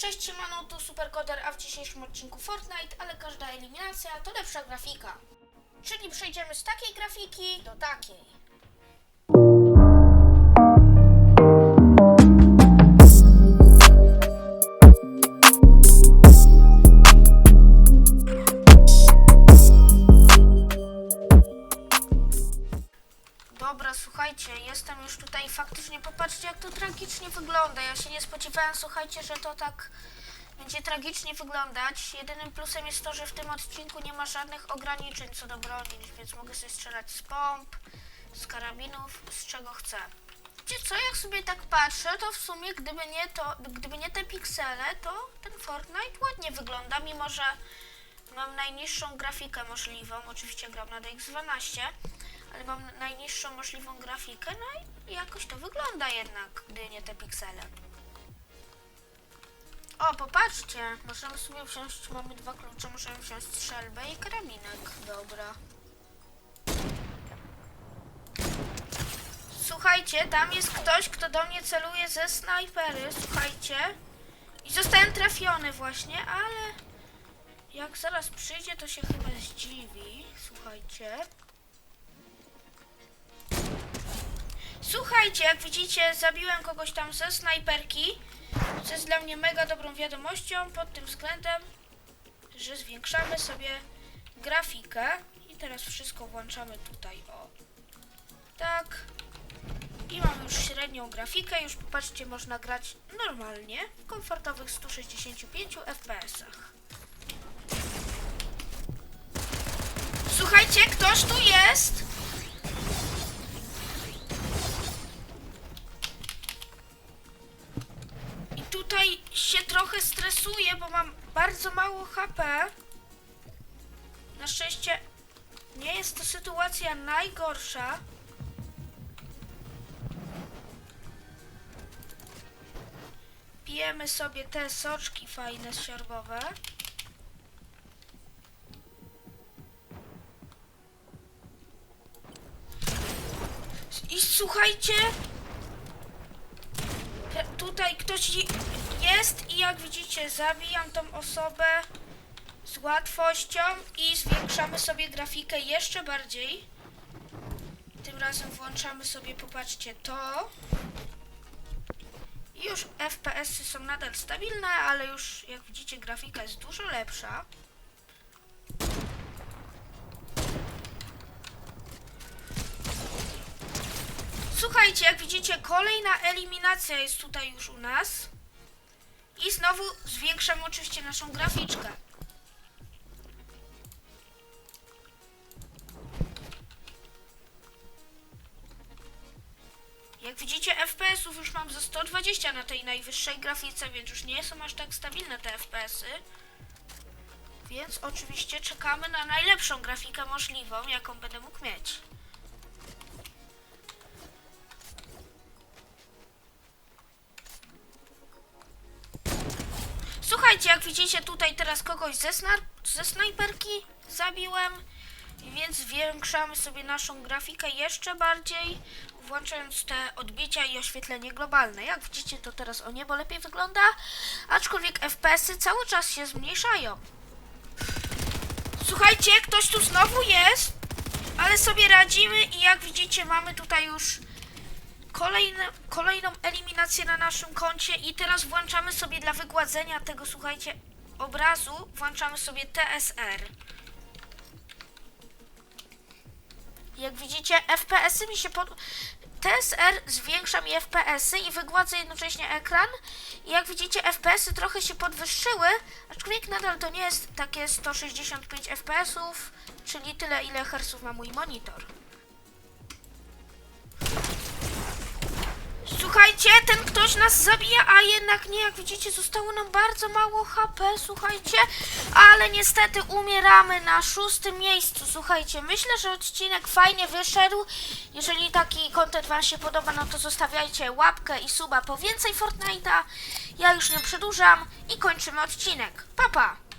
Cześć, siemano, tu Superkoder, a w dzisiejszym odcinku Fortnite, ale każda eliminacja to lepsza grafika. Czyli przejdziemy z takiej grafiki do takiej. To tragicznie wygląda. Ja się nie spodziewałem, słuchajcie, że to tak będzie tragicznie wyglądać. Jedynym plusem jest to, że w tym odcinku nie ma żadnych ograniczeń co do broni, więc mogę sobie strzelać z pomp, z karabinów, z czego chcę. Wiecie co, jak sobie tak patrzę, to w sumie gdyby nie to, gdyby nie te piksele, to ten Fortnite ładnie wygląda, mimo że mam najniższą grafikę możliwą. Oczywiście gram na DX12, ale mam najniższą możliwą grafikę, no i jakoś to wygląda jednak, gdy nie te piksele. O, popatrzcie, możemy sobie wziąć, mamy dwa klucze, możemy wziąć strzelbę i karabinek. Dobra. Słuchajcie, tam jest ktoś, kto do mnie celuje ze snajpery, słuchajcie. I zostałem trafiony właśnie, ale jak zaraz przyjdzie, to się chyba zdziwi. Słuchajcie. Słuchajcie, jak widzicie, zabiłem kogoś tam ze snajperki, co jest dla mnie mega dobrą wiadomością pod tym względem, że zwiększamy sobie grafikę i teraz wszystko włączamy tutaj, o. Tak. I mamy już średnią grafikę, już popatrzcie, można grać normalnie, w komfortowych 165 FPS-ach. Słuchajcie, ktoś tu jest! Tutaj się trochę stresuję, bo mam bardzo mało HP. Na szczęście nie jest to sytuacja najgorsza. Pijemy sobie te soczki fajne, siorbowe. I słuchajcie, tutaj ktoś je- jest i jak widzicie zabijam tą osobę z łatwością i zwiększamy sobie grafikę jeszcze bardziej. Tym razem włączamy sobie, popatrzcie, to. Już FPS-y są nadal stabilne, ale już jak widzicie grafika jest dużo lepsza. Słuchajcie, jak widzicie, kolejna eliminacja jest tutaj już u nas. I znowu zwiększamy oczywiście naszą graficzkę. Jak widzicie, FPS-ów już mam ze 120 na tej najwyższej grafice, więc już nie są aż tak stabilne te FPS-y. Więc oczywiście czekamy na najlepszą grafikę możliwą, jaką będę mógł mieć. Słuchajcie, jak widzicie tutaj teraz kogoś ze, ze snajperki zabiłem, więc zwiększamy sobie naszą grafikę jeszcze bardziej, włączając te odbicia i oświetlenie globalne. Jak widzicie, to teraz o niebo lepiej wygląda, aczkolwiek FPS-y cały czas się zmniejszają. Słuchajcie, ktoś tu znowu jest, ale sobie radzimy i jak widzicie, mamy tutaj już kolejne, kolejną eliminację na naszym koncie i teraz włączamy sobie dla wygładzenia tego, słuchajcie, obrazu, włączamy sobie TSR. Jak widzicie, FPS-y mi się pod... TSR zwiększa mi FPS-y i wygładza jednocześnie ekran. I jak widzicie, FPS-y trochę się podwyższyły, aczkolwiek nadal to nie jest takie 165 FPS-ów, czyli tyle, ile herców ma mój monitor. Słuchajcie, ten ktoś nas zabija, a jednak nie, jak widzicie, zostało nam bardzo mało HP, słuchajcie, ale niestety umieramy na szóstym miejscu, słuchajcie, myślę, że odcinek fajnie wyszedł, jeżeli taki content wam się podoba, no to zostawiajcie łapkę i suba po więcej Fortnite'a, ja już nie przedłużam i kończymy odcinek, pa pa!